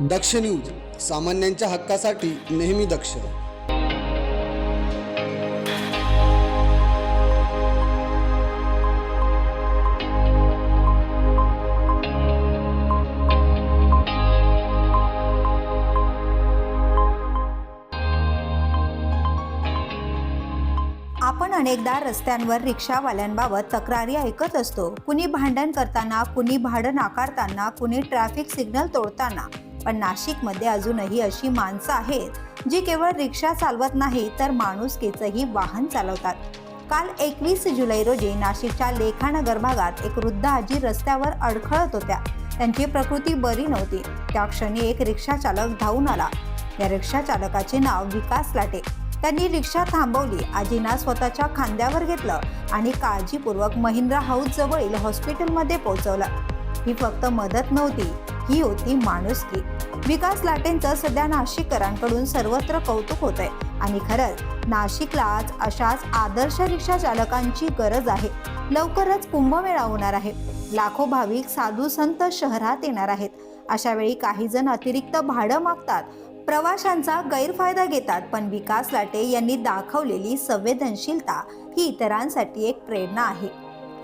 दक्ष news सामान्यांच्या हक्कासाठी नेहमी दक्ष. आपण अनेकदा रस्त्यांवर रिक्षावाल्यांबाबत तक्रारी ऐकत असतो. कुणी भांडण करताना कुणी भाडं नाकारताना कुणी ट्रॅफिक सिग्नल तोडताना. पण नाशिकमध्ये अजूनही अशी माणसं आहेत जी केवळ रिक्षा चालवत नाही तर माणुसकीचंही वाहन चालवतात. काल एकवीस जुलै रोजी नाशिकच्या लेखानगर भागात एक वृद्ध आजी रस्त्यावर अडखळत होत्या. त्यांची प्रकृती बरी नव्हती. त्या क्षणी एक रिक्षा चालक धावून आला. या रिक्षा चालकाचे नाव विकास लाटे. त्यांनी रिक्षा थांबवली आजीना स्वतःच्या खांद्यावर घेतलं आणि काळजीपूर्वक महिंद्रा हाऊस जवळील हॉस्पिटलमध्ये पोहोचवलं. ही फक्त मदत नव्हती ही होती माणुसकी. विकास लाटेंचं सध्या नाशिककरांकडून सर्वत्र कौतुक होत आहे आणि खरंच नाशिकला आज अशाच आदर्श रिक्षा चालकांची गरज आहे. लवकरच कुंभमेळा होणार आहे. लाखो भाविक साधू संत शहरात येणार आहेत. अशा वेळी काही जण अतिरिक्त भाडं मागतात. प्रवाशांचा गैरफायदा घेतात पण विकास लाटे यांनी दाखवलेली संवेदनशीलता ही इतरांसाठी एक प्रेरणा आहे.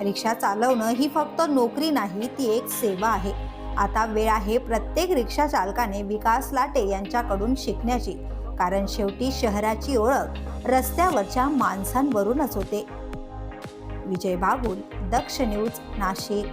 रिक्षा चालवणं ही फक्त नोकरी नाही ती एक सेवा आहे. आता वेळ आहे प्रत्येक रिक्षा चालकाने विकास लाटे यांच्याकडून शिकण्याची. कारण शेवटी शहराची ओळख रस्त्यावरच्या माणसांवरूनच होते. विजय बागुल दक्ष न्यूज नाशिक.